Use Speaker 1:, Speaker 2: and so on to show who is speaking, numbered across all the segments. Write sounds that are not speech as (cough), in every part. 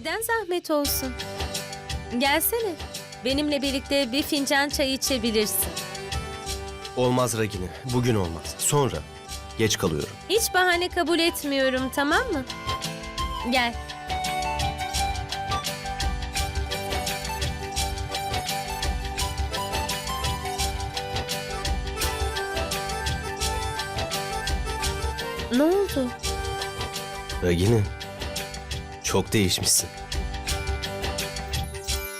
Speaker 1: Neden zahmet olsun? Gelsene. Benimle birlikte bir fincan çay içebilirsin.
Speaker 2: Olmaz Ragini. Bugün olmaz. Sonra. Geç kalıyorum.
Speaker 1: Hiç bahane kabul etmiyorum tamam mı? Gel. Ne oldu?
Speaker 2: Ragini. Çok değişmişsin.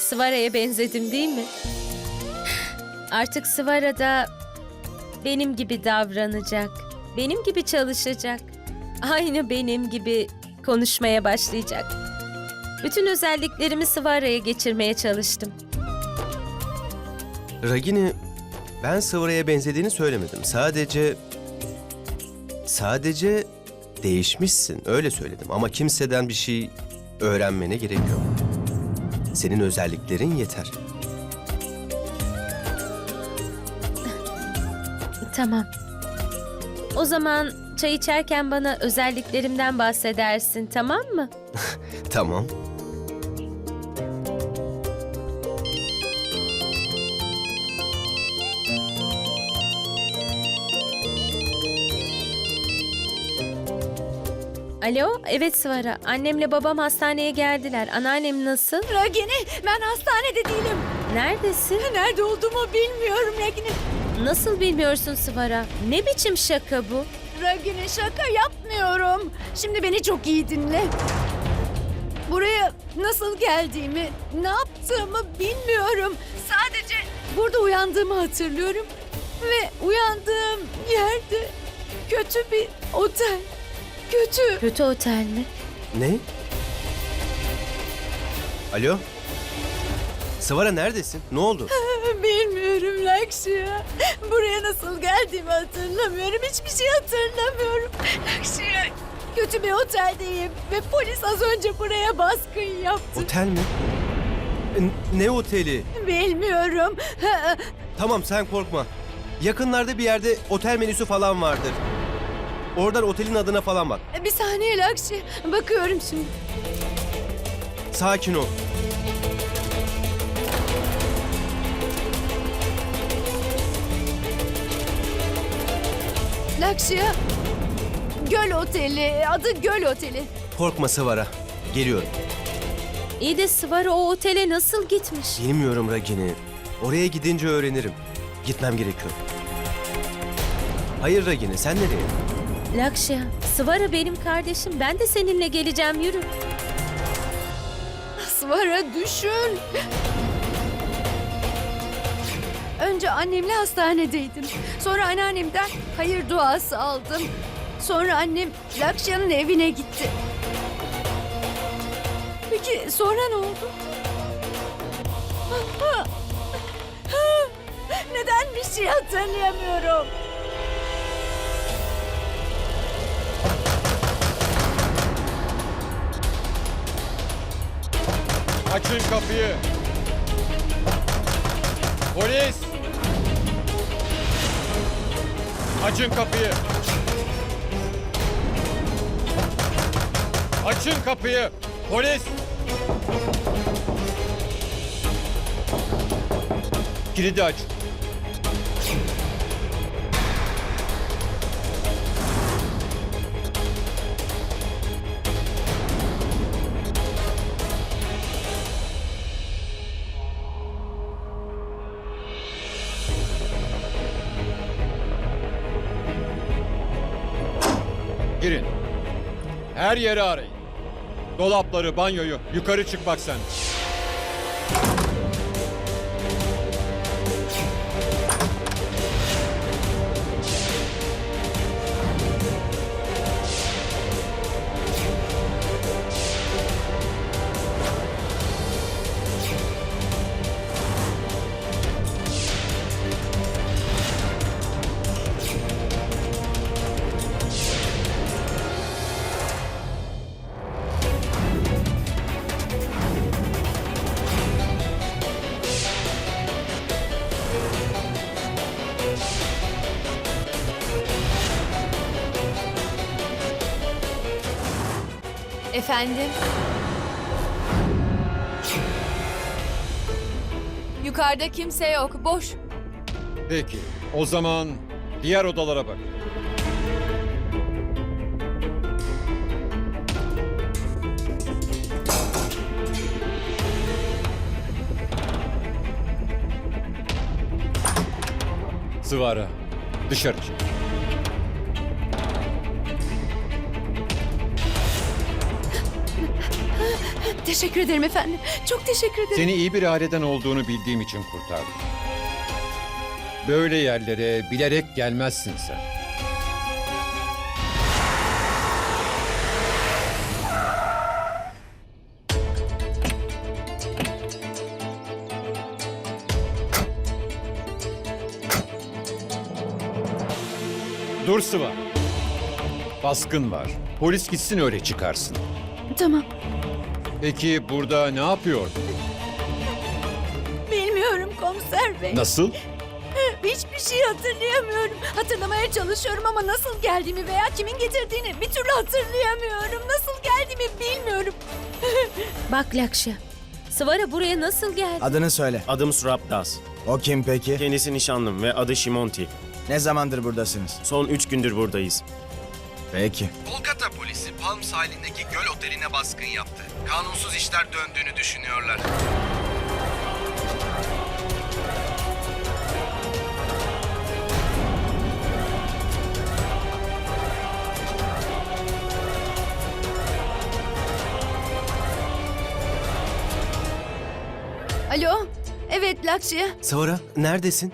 Speaker 1: Sıvara'ya benzedim değil mi? Artık Sıvara da benim gibi davranacak. Benim gibi çalışacak. Aynı benim gibi konuşmaya başlayacak. Bütün özelliklerimi Sıvara'ya geçirmeye çalıştım.
Speaker 2: Ragini, ben Sıvıra'ya benzediğini söylemedim. Sadece... Sadece değişmişsin. Öyle söyledim. Ama kimseden bir şey öğrenmene gerek yok. Senin özelliklerin yeter.
Speaker 1: Tamam. O zaman çay içerken bana özelliklerimden bahsedersin tamam mı? (laughs)
Speaker 2: Tamam.
Speaker 1: Alo, evet Sıvara. Annemle babam hastaneye geldiler. Anneannem nasıl?
Speaker 3: Ragini ben hastanede değilim.
Speaker 1: Neredesin?
Speaker 3: Nerede olduğumu bilmiyorum Ragini.
Speaker 1: Nasıl bilmiyorsun Sıvara? Ne biçim şaka bu?
Speaker 3: Ragini şaka yapmıyorum. Şimdi beni çok iyi dinle. Buraya nasıl geldiğimi, ne yaptığımı bilmiyorum. Sadece burada uyandığımı hatırlıyorum. Ve uyandığım yerde kötü bir otel. Kötü.
Speaker 1: Kötü otel mi?
Speaker 2: Ne? Alo? Sıvara neredesin? Ne oldu?
Speaker 3: Bilmiyorum Lakşya. Buraya nasıl geldiğimi hatırlamıyorum. Hiçbir şey hatırlamıyorum. Lakşya. Kötü bir oteldeyim ve polis az önce buraya baskın yaptı.
Speaker 2: Otel mi? N- Ne oteli?
Speaker 3: Bilmiyorum.
Speaker 2: Tamam sen korkma. Yakınlarda bir yerde otel menüsü falan vardır. Oradan otelin adına falan bak.
Speaker 3: Bir saniye Lakşya. Bakıyorum şimdi.
Speaker 2: Sakin ol.
Speaker 3: Lakşya. Göl Oteli. Adı Göl Oteli.
Speaker 2: Korkma Sıvara. Geliyorum.
Speaker 1: İyi de Sıvara o otele nasıl gitmiş?
Speaker 2: Bilmiyorum Ragini. Oraya gidince öğrenirim. Gitmem gerekiyor. Hayır Ragini sen nereye?
Speaker 1: Lakşya, Sıvara benim kardeşim. Ben de seninle geleceğim yürü.
Speaker 3: Svara düşün. Önce annemle hastanedeydim. Sonra anneannemden hayır duası aldım. Sonra annem Lakşya'nın evine gitti. Peki sonra ne oldu? (laughs) Neden bir şey hatırlayamıyorum?
Speaker 4: Açın kapıyı. Polis! Açın kapıyı. Açın kapıyı. Polis! Kilidi aç. Her yeri arayın. Dolapları, banyoyu, yukarı çık bak sen.
Speaker 3: efendim. Yukarıda kimse yok, boş.
Speaker 4: Peki, o zaman diğer odalara bak. Sıvara, dışarı çık.
Speaker 3: Teşekkür ederim efendim. Çok teşekkür ederim.
Speaker 4: Seni iyi bir aileden olduğunu bildiğim için kurtardım. Böyle yerlere bilerek gelmezsin sen. Dur Sıva. Baskın var. Polis gitsin öyle çıkarsın.
Speaker 3: Tamam.
Speaker 4: Peki burada ne yapıyordun?
Speaker 3: Bilmiyorum komiser bey.
Speaker 4: Nasıl?
Speaker 3: Hiçbir şey hatırlayamıyorum. Hatırlamaya çalışıyorum ama nasıl geldiğimi veya kimin getirdiğini bir türlü hatırlayamıyorum. Nasıl geldiğimi bilmiyorum. (laughs)
Speaker 1: Bak Lakşa. Sıvara buraya nasıl geldi?
Speaker 5: Adını söyle.
Speaker 6: Adım Surap Das.
Speaker 5: O kim peki?
Speaker 6: Kendisi nişanlım ve adı Shimonti.
Speaker 5: Ne zamandır buradasınız?
Speaker 6: Son üç gündür buradayız.
Speaker 5: Peki.
Speaker 2: Kolkata polisi Palm sahilindeki göl oteline baskın yaptı. Kanunsuz işler döndüğünü düşünüyorlar.
Speaker 3: Alo. Evet Lakşya.
Speaker 2: Sıvara neredesin?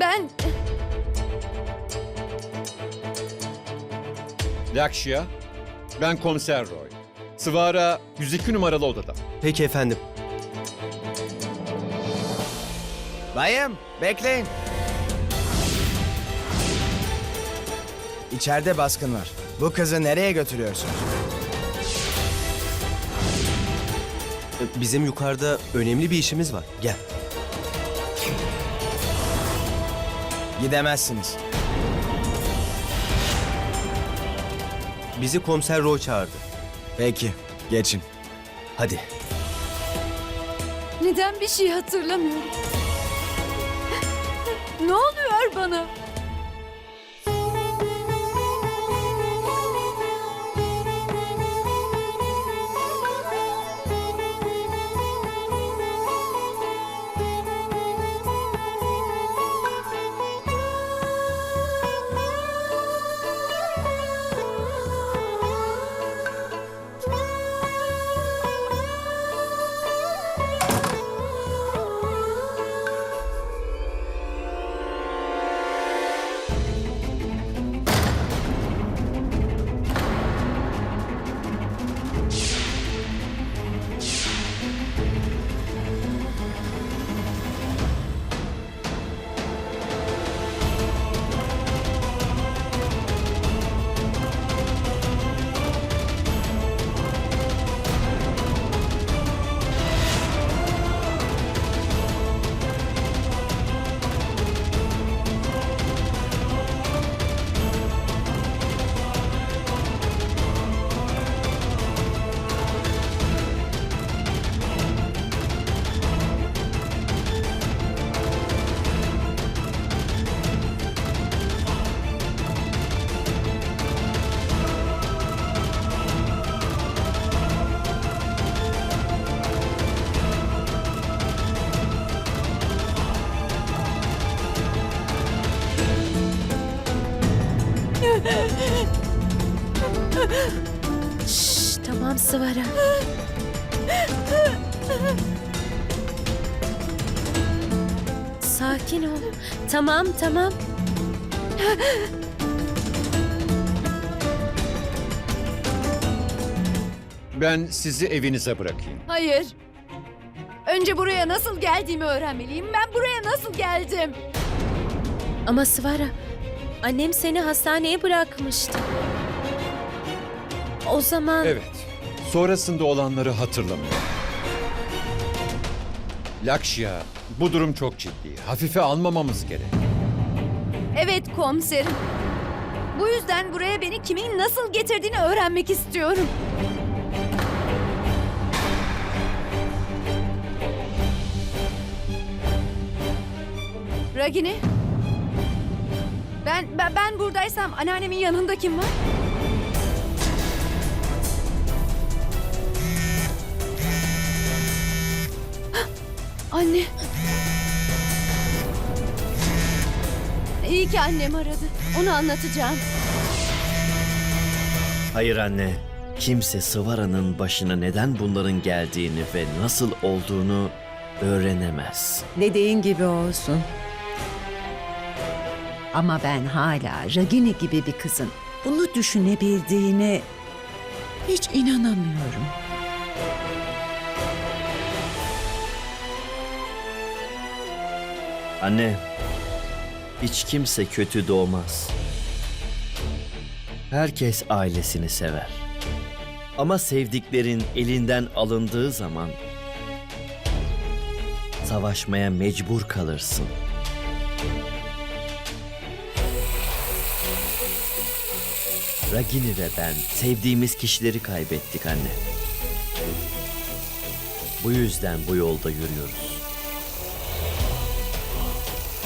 Speaker 3: Ben...
Speaker 4: Lakşya, ben komiser Roy. Sıvara 102 numaralı odada.
Speaker 2: Peki efendim.
Speaker 5: Bayım, bekleyin. İçeride baskın var. Bu kızı nereye götürüyorsunuz?
Speaker 2: Bizim yukarıda önemli bir işimiz var. Gel.
Speaker 5: Gidemezsiniz.
Speaker 2: Bizi komiser Roy çağırdı.
Speaker 5: Peki, geçin.
Speaker 2: Hadi.
Speaker 3: Neden bir şey hatırlamıyorum? Ne oluyor bana?
Speaker 1: Şşş, tamam Sıvara. Sakin ol. Tamam tamam.
Speaker 4: Ben sizi evinize bırakayım.
Speaker 3: Hayır. Önce buraya nasıl geldiğimi öğrenmeliyim. Ben buraya nasıl geldim?
Speaker 1: Ama Sıvara, annem seni hastaneye bırakmıştı. O zaman
Speaker 4: Evet, sonrasında olanları hatırlamıyorum. Lakşya, bu durum çok ciddi. Hafife almamamız gerek.
Speaker 3: Evet komiserim. Bu yüzden buraya beni kimin nasıl getirdiğini öğrenmek istiyorum. Ragini. Ben, ben ben buradaysam anneannemin yanında kim var? (gasps) Anne. İyi ki annem aradı. Onu anlatacağım.
Speaker 7: Hayır anne. Kimse Sıvara'nın başına neden bunların geldiğini ve nasıl olduğunu öğrenemez.
Speaker 8: Dediğin gibi olsun. Ama ben hala Ragini gibi bir kızın bunu düşünebildiğine hiç inanamıyorum.
Speaker 7: Anne, hiç kimse kötü doğmaz. Herkes ailesini sever. Ama sevdiklerin elinden alındığı zaman savaşmaya mecbur kalırsın. Ragini ve ben sevdiğimiz kişileri kaybettik anne. Bu yüzden bu yolda yürüyoruz.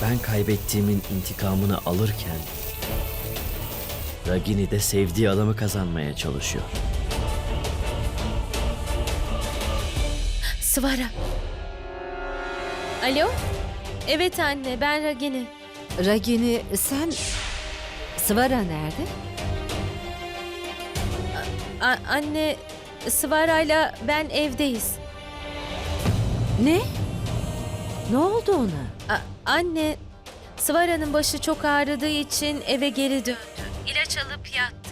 Speaker 7: Ben kaybettiğimin intikamını alırken Ragini de sevdiği adamı kazanmaya çalışıyor.
Speaker 1: Svara. Alo? Evet anne, ben Ragini.
Speaker 8: Ragini sen... Svara nerede?
Speaker 1: A- anne, Svara'yla ben evdeyiz.
Speaker 8: Ne? Ne oldu ona?
Speaker 1: A- anne, Svara'nın başı çok ağrıdığı için eve geri döndü. İlaç alıp yattı.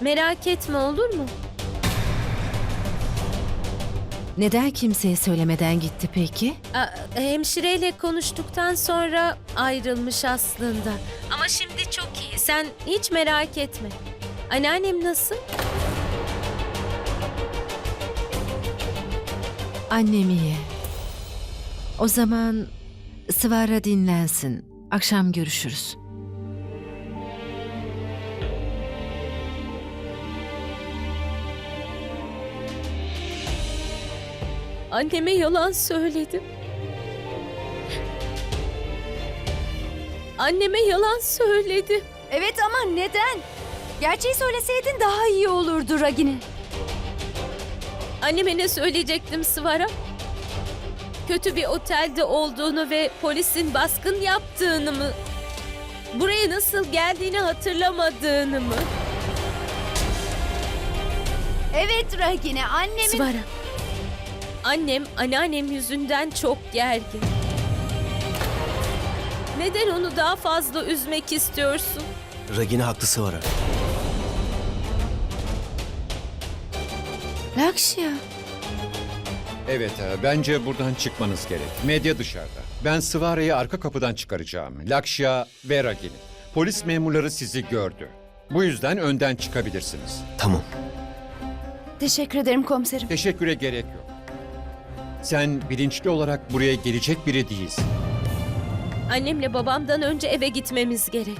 Speaker 1: Merak etme olur mu?
Speaker 8: Neden kimseye söylemeden gitti peki?
Speaker 1: A- hemşireyle konuştuktan sonra ayrılmış aslında. Ama şimdi çok iyi. Sen hiç merak etme. Anneannem nasıl?
Speaker 8: Annem iyi. O zaman Svara dinlensin. Akşam görüşürüz.
Speaker 1: Anneme yalan söyledim. Anneme yalan söyledim.
Speaker 3: Evet ama neden? Gerçeği söyleseydin daha iyi olurdu Ragini.
Speaker 1: Anneme ne söyleyecektim Sıvara? Kötü bir otelde olduğunu ve polisin baskın yaptığını mı? Buraya nasıl geldiğini hatırlamadığını mı?
Speaker 3: Evet Ragini annemin...
Speaker 1: Sıvara. Annem anneannem yüzünden çok gergin. Neden onu daha fazla üzmek istiyorsun?
Speaker 2: Ragini haklı Sıvara.
Speaker 8: Lakşya.
Speaker 4: Evet, e, bence buradan çıkmanız gerek. Medya dışarıda. Ben Sıvara'yı arka kapıdan çıkaracağım. Lakşya ve Ragini. Polis memurları sizi gördü. Bu yüzden önden çıkabilirsiniz.
Speaker 2: Tamam.
Speaker 3: Teşekkür ederim komiserim.
Speaker 4: Teşekküre gerek yok. Sen bilinçli olarak buraya gelecek biri değilsin.
Speaker 1: Annemle babamdan önce eve gitmemiz gerek.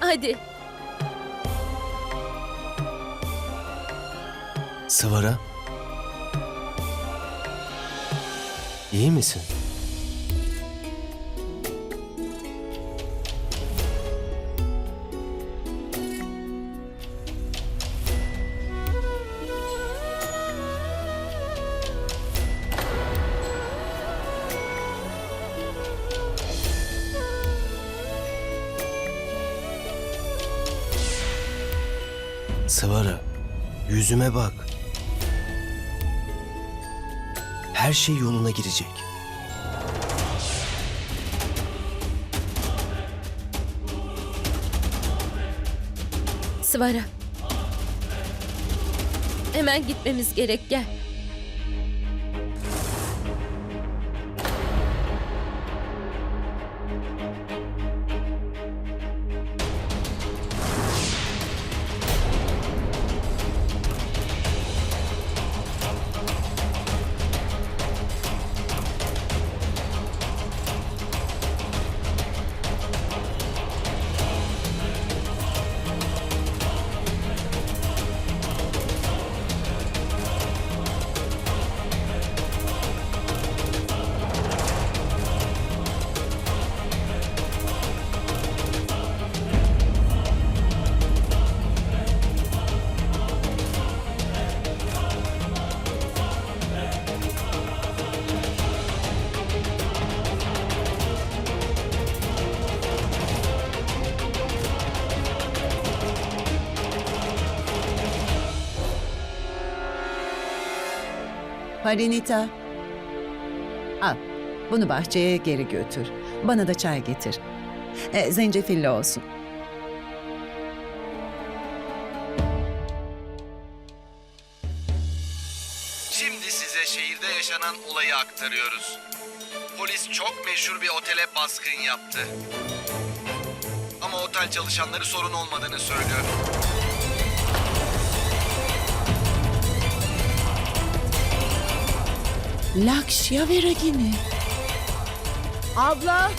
Speaker 1: Hadi.
Speaker 2: Sıvara. İyi misin? Sıvara, yüzüme bak. Her şey yoluna girecek.
Speaker 1: Sıvara. Hemen gitmemiz gerek gel.
Speaker 8: Parinita. Al. Bunu bahçeye geri götür. Bana da çay getir. E, zencefilli olsun.
Speaker 5: Şimdi size şehirde yaşanan olayı aktarıyoruz. Polis çok meşhur bir otele baskın yaptı. Ama otel çalışanları sorun olmadığını söylüyor.
Speaker 8: Lakşya ve Ragini. Abla.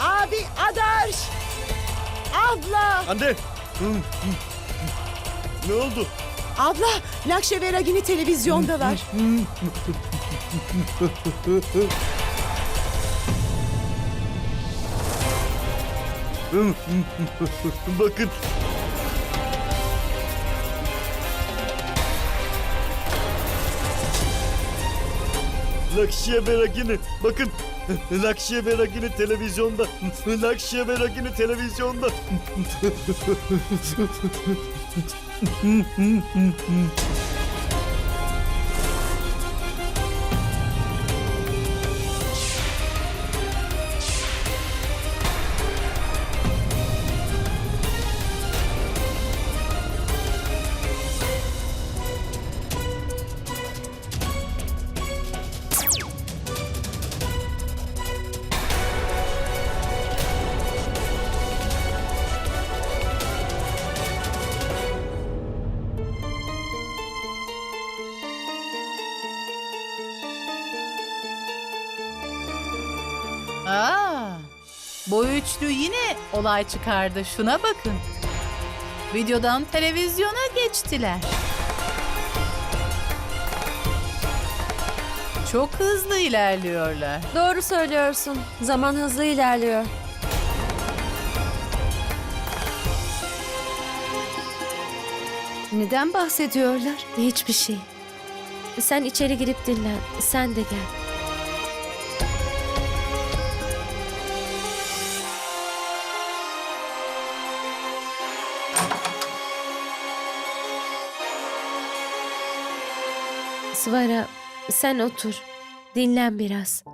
Speaker 8: Abi Adarş. Abla.
Speaker 6: Anne! ne oldu?
Speaker 8: Abla. Lakşya ve Ragini televizyondalar.
Speaker 6: Bakın. Lakşya Beragini. Bakın. (laughs) Lakşya Beragini televizyonda. (laughs) Lakşya Beragini televizyonda. (laughs)
Speaker 9: bu üçlü yine olay çıkardı. Şuna bakın. Videodan televizyona geçtiler. Çok hızlı ilerliyorlar.
Speaker 3: Doğru söylüyorsun. Zaman hızlı ilerliyor. Neden bahsediyorlar?
Speaker 1: Hiçbir şey. Sen içeri girip dinlen. Sen de gel. Sen otur. Dinlen biraz.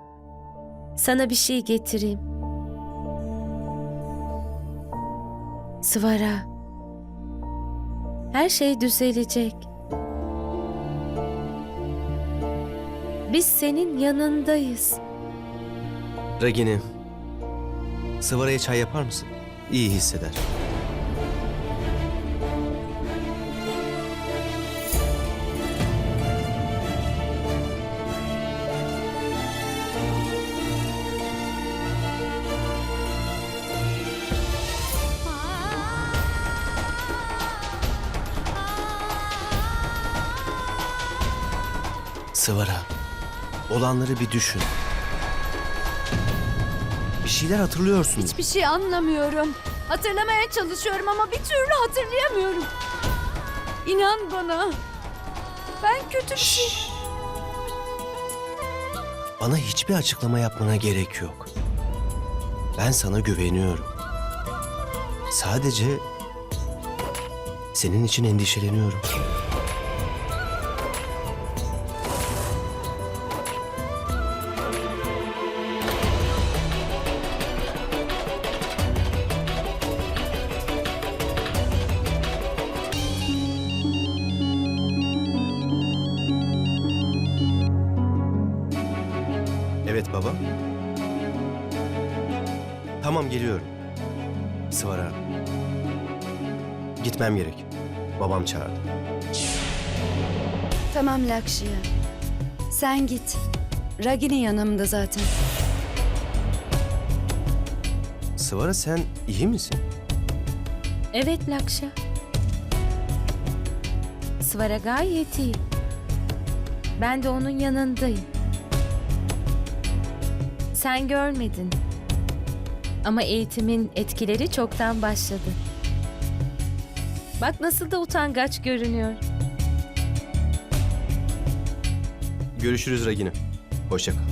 Speaker 1: Sana bir şey getireyim. Svara. Her şey düzelecek. Biz senin yanındayız.
Speaker 2: Ragini, Sıvara'ya çay yapar mısın? İyi hisseder. Sıvara, olanları bir düşün. Bir şeyler hatırlıyorsun.
Speaker 3: Hiçbir şey anlamıyorum. Hatırlamaya çalışıyorum ama bir türlü hatırlayamıyorum. İnan bana. Ben kötü bir şey...
Speaker 2: Bana hiçbir açıklama yapmana gerek yok. Ben sana güveniyorum. Sadece senin için endişeleniyorum. Tamam geliyorum. Sıvara. Gitmem gerek. Babam çağırdı.
Speaker 3: Tamam Lakşya. Sen git. Ragini yanımda zaten.
Speaker 2: Sıvara sen iyi misin?
Speaker 1: Evet Lakşa. Svara gayet iyi. Ben de onun yanındayım. Sen görmedin. Ama eğitimin etkileri çoktan başladı. Bak nasıl da utangaç görünüyor.
Speaker 2: Görüşürüz Ragini. Hoşça kal.